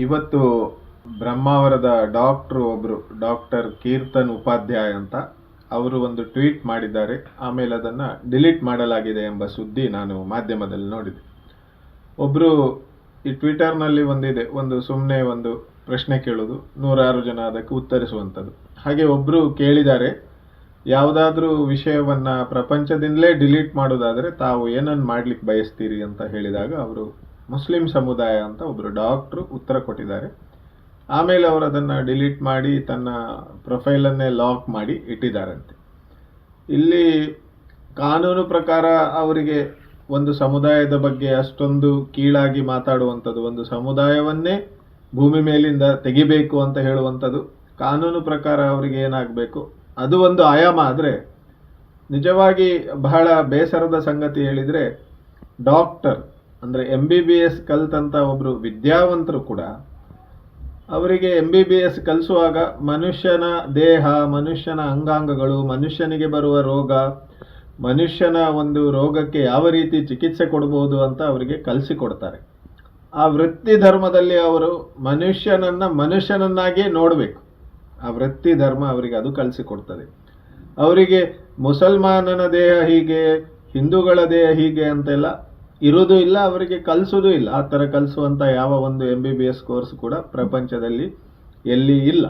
ಇವತ್ತು ಬ್ರಹ್ಮಾವರದ ಡಾಕ್ಟ್ರು ಒಬ್ರು, ಡಾಕ್ಟರ್ ಕೀರ್ತನ್ ಉಪಾಧ್ಯಾಯ ಅಂತ. ಅವರು ಒಂದು ಟ್ವೀಟ್ ಮಾಡಿದ್ದಾರೆ. ಆಮೇಲೆ ಅದನ್ನ ಡಿಲೀಟ್ ಮಾಡಲಾಗಿದೆ ಎಂಬ ಸುದ್ದಿ ನಾನು ಮಾಧ್ಯಮದಲ್ಲಿ ನೋಡಿದೆ. ಒಬ್ರು ಈ ಟ್ವಿಟರ್ನಲ್ಲಿ ಒಂದಿದೆ, ಒಂದು ಸುಮ್ಮನೆ ಒಂದು ಪ್ರಶ್ನೆ ಕೇಳೋದು, ನೂರಾರು ಜನ ಅದಕ್ಕೆ ಉತ್ತರಿಸುವಂಥದ್ದು. ಹಾಗೆ ಒಬ್ರು ಕೇಳಿದ್ದಾರೆ, ಯಾವುದಾದ್ರೂ ವಿಷಯವನ್ನ ಪ್ರಪಂಚದಿಂದಲೇ ಡಿಲೀಟ್ ಮಾಡೋದಾದ್ರೆ ತಾವು ಏನನ್ನು ಮಾಡ್ಲಿಕ್ಕೆ ಬಯಸ್ತೀರಿ? ಅಂತ ಹೇಳಿದಾಗ ಅವರು ಮುಸ್ಲಿಂ ಸಮುದಾಯ ಅಂತ ಒಬ್ಬರು ಡಾಕ್ಟ್ರು ಉತ್ತರ ಕೊಟ್ಟಿದ್ದಾರೆ. ಆಮೇಲೆ ಅವರು ಅದನ್ನ ಡಿಲೀಟ್ ಮಾಡಿ ತನ್ನ ಪ್ರೊಫೈಲನ್ನೇ ಲಾಕ್ ಮಾಡಿ ಇಟ್ಟಿದ್ದಾರಂತೆ. ಇಲ್ಲಿ ಕಾನೂನು ಪ್ರಕಾರ ಅವರಿಗೆ ಒಂದು ಸಮುದಾಯದ ಬಗ್ಗೆ ಅಷ್ಟೊಂದು ಕೀಳಾಗಿ ಮಾತಾಡುವಂಥದ್ದು, ಒಂದು ಸಮುದಾಯವನ್ನೇ ಭೂಮಿ ಮೇಲಿಂದ ತೆಗಿಬೇಕು ಅಂತ ಹೇಳುವಂಥದ್ದು ಕಾನೂನು ಪ್ರಕಾರ ಅವರಿಗೆ ಏನಾಗಬೇಕು? ಅದು ಒಂದು ಆಯಾಮ ಆದರೆ ನಿಜವಾಗಿ ಬಹಳ ಬೇಸರದ ಸಂಗತಿ ಹೇಳಿದರೆ ಡಾಕ್ಟರ್ ಅಂದರೆ ಎಂ ಬಿ ಬಿ ಎಸ್ ಕಲ್ತಂತ ಒಬ್ಬರು ವಿದ್ಯಾವಂತರು ಕೂಡ, ಅವರಿಗೆ ಎಂ ಬಿ ಬಿ ಎಸ್ ಕಲಿಸುವಾಗ ಮನುಷ್ಯನ ದೇಹ, ಮನುಷ್ಯನ ಅಂಗಾಂಗಗಳು, ಮನುಷ್ಯನಿಗೆ ಬರುವ ರೋಗ, ಮನುಷ್ಯನ ಒಂದು ರೋಗಕ್ಕೆ ಯಾವ ರೀತಿ ಚಿಕಿತ್ಸೆ ಕೊಡಬಹುದು ಅಂತ ಅವರಿಗೆ ಕಲಿಸಿಕೊಡ್ತಾರೆ. ಆ ವೃತ್ತಿ ಧರ್ಮದಲ್ಲಿ ಅವರು ಮನುಷ್ಯನನ್ನ ಮನುಷ್ಯನನ್ನಾಗಿ ನೋಡಬೇಕು. ಆ ವೃತ್ತಿ ಧರ್ಮ ಅವರಿಗೆ ಅದು ಕಲಿಸಿಕೊಡ್ತದೆ. ಅವರಿಗೆ ಮುಸಲ್ಮಾನನ ದೇಹ ಹೀಗೆ, ಹಿಂದೂಗಳ ದೇಹ ಹೀಗೆ ಅಂತೆಲ್ಲ ಇರುವುದೂ ಇಲ್ಲ, ಅವರಿಗೆ ಕಲಿಸೋದು ಇಲ್ಲ. ಆ ಥರ ಕಲಿಸುವಂಥ ಯಾವ ಒಂದು M B B S course ಕೂಡ ಪ್ರಪಂಚದಲ್ಲಿ ಎಲ್ಲಿ ಇಲ್ಲ.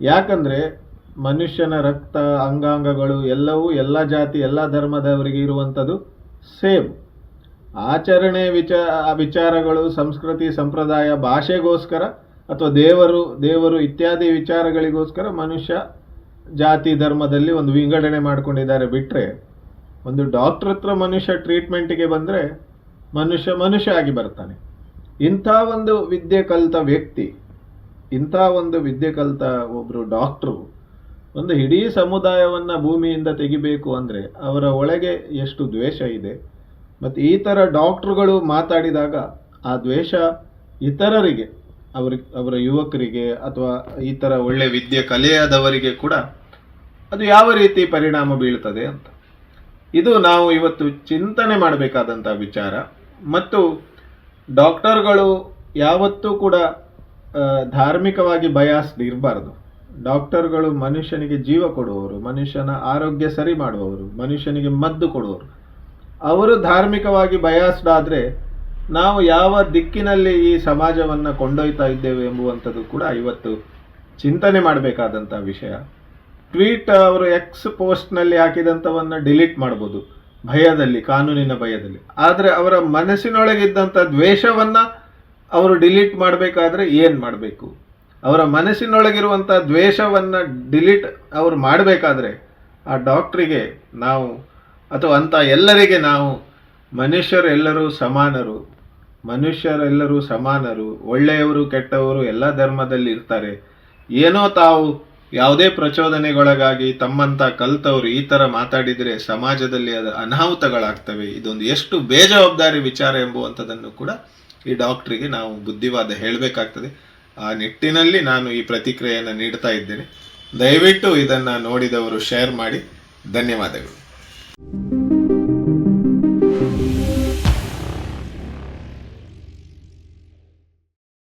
ಯಾಕಂದರೆ ಮನುಷ್ಯನ ರಕ್ತ, ಅಂಗಾಂಗಗಳು ಎಲ್ಲವೂ ಎಲ್ಲ ಜಾತಿ, ಎಲ್ಲ ಧರ್ಮದವರಿಗೆ ಇರುವಂಥದ್ದು ಸೇಮ್. ಆಚರಣೆ ವಿಚಾರ ವಿಚಾರಗಳು, ಸಂಸ್ಕೃತಿ, ಸಂಪ್ರದಾಯ, ಭಾಷೆಗೋಸ್ಕರ ಅಥವಾ ದೇವರು ದೇವರು ಇತ್ಯಾದಿ ವಿಚಾರಗಳಿಗೋಸ್ಕರ ಮನುಷ್ಯ ಜಾತಿ, ಧರ್ಮದಲ್ಲಿ ಒಂದು ವಿಂಗಡಣೆ ಮಾಡ್ಕೊಂಡಿದ್ದಾರೆ. ಬಿಟ್ಟರೆ ಒಂದು ಡಾಕ್ಟ್ರ್ ಹತ್ರ ಮನುಷ್ಯ ಟ್ರೀಟ್ಮೆಂಟಿಗೆ ಬಂದ್ರೆ ಮನುಷ್ಯ ಮನುಷ್ಯ ಆಗಿ ಬರ್ತಾನೆ ಇಂಥ ಒಂದು ವಿದ್ಯೆ ಕಲಿತ ವ್ಯಕ್ತಿ, ಇಂಥ ಒಂದು ವಿದ್ಯೆ ಕಲಿತ ಒಬ್ಬರು ಡಾಕ್ಟ್ರು ಒಂದು ಇಡೀ ಸಮುದಾಯವನ್ನು ಭೂಮಿಯಿಂದ ತೆಗಿಬೇಕು ಅಂದರೆ ಅವರ ಒಳಗೆ ಎಷ್ಟು ದ್ವೇಷ ಇದೆ. ಮತ್ತು ಈ ಥರ ಡಾಕ್ಟ್ರುಗಳು ಮಾತಾಡಿದಾಗ ಆ ದ್ವೇಷ ಇತರರಿಗೆ, ಅವ್ರ, ಅವರ ಯುವಕರಿಗೆ ಅಥವಾ ಈ ಥರ ಒಳ್ಳೆ ವಿದ್ಯೆ ಕಲೆಯಾದವರಿಗೆ ಕೂಡ ಅದು ಯಾವ ರೀತಿ ಪರಿಣಾಮ ಬೀಳ್ತದೆ ಅಂತ. ಇದು ನಾವು ಇವತ್ತು ಚಿಂತನೆ ಮಾಡಬೇಕಾದಂಥ ವಿಚಾರ. ಮತ್ತು ಡಾಕ್ಟರ್ಗಳು ಯಾವತ್ತೂ ಕೂಡ ಧಾರ್ಮಿಕವಾಗಿ ಬಯಾಸ್ಡ್ ಇರಬಾರ್ದು. ಡಾಕ್ಟರ್ಗಳು ಮನುಷ್ಯನಿಗೆ ಜೀವ ಕೊಡುವವರು, ಮನುಷ್ಯನ ಆರೋಗ್ಯ ಸರಿ ಮಾಡುವವರು, ಮನುಷ್ಯನಿಗೆ ಮದ್ದು ಕೊಡುವವರು. ಅವರು ಧಾರ್ಮಿಕವಾಗಿ ಬಯಾಸ್ಡ್ ಆದರೆ ನಾವು ಯಾವ ದಿಕ್ಕಿನಲ್ಲಿ ಈ ಸಮಾಜವನ್ನು ಕೊಂಡೊಯ್ತಾ ಇದ್ದೇವೆ ಎಂಬುವಂಥದ್ದು ಕೂಡ ಇವತ್ತು ಚಿಂತನೆ ಮಾಡಬೇಕಾದಂಥ ವಿಷಯ. ಟ್ವೀಟ್ ಅವರು ಎಕ್ಸ್ ಪೋಸ್ಟ್ನಲ್ಲಿ ಹಾಕಿದಂಥವನ್ನು ಡಿಲೀಟ್ ಮಾಡ್ಬೋದು. ಭಯದಲ್ಲಿ, ಕಾನೂನಿನ ಭಯದಲ್ಲಿ. ಆದರೆ ಅವರ ಮನಸ್ಸಿನೊಳಗಿದ್ದಂಥ ದ್ವೇಷವನ್ನ ಅವರು ಡಿಲೀಟ್ ಮಾಡಬೇಕಾದ್ರೆ ಏನು ಮಾಡಬೇಕು? ಅವರ ಮನಸ್ಸಿನೊಳಗಿರುವಂಥ ದ್ವೇಷವನ್ನ ಡಿಲೀಟ್ ಅವರು ಮಾಡಬೇಕಾದ್ರೆ ಆ ಡಾಕ್ಟ್ರಿಗೆ ನಾವು ಅಥವಾ ಅಂಥ ಎಲ್ಲರಿಗೆ ನಾವು ಮನುಷ್ಯರೆಲ್ಲರೂ ಸಮಾನರು ಮನುಷ್ಯರೆಲ್ಲರೂ ಸಮಾನರು, ಒಳ್ಳೆಯವರು ಕೆಟ್ಟವರು ಎಲ್ಲ ಧರ್ಮದಲ್ಲಿ ಇರ್ತಾರೆ. ಏನೋ ತಾವು ಯಾವುದೇ ಪ್ರಚೋದನೆಗೊಳಗಾಗಿ ತಮ್ಮಂತ ಕಲ್ತವ್ರು ಈ ತರ ಮಾತಾಡಿದ್ರೆ ಸಮಾಜದಲ್ಲಿ ಅದು ಅನಾಹುತಗಳಾಗ್ತವೆ. ಇದೊಂದು ಎಷ್ಟು ಬೇಜವಾಬ್ದಾರಿ ವಿಚಾರ ಎಂಬುವಂಥದ್ದನ್ನು ಕೂಡ ಈ ಡಾಕ್ಟ್ರಿಗೆ ನಾವು ಬುದ್ಧಿವಾದ ಹೇಳಬೇಕಾಗ್ತದೆ. ಆ ನಿಟ್ಟಿನಲ್ಲಿ ನಾನು ಈ ಪ್ರತಿಕ್ರಿಯೆಯನ್ನು ನೀಡ್ತಾ ಇದ್ದೇನೆ. ದಯವಿಟ್ಟು ಇದನ್ನು ನೋಡಿದವರು ಶೇರ್ ಮಾಡಿ. ಧನ್ಯವಾದಗಳು.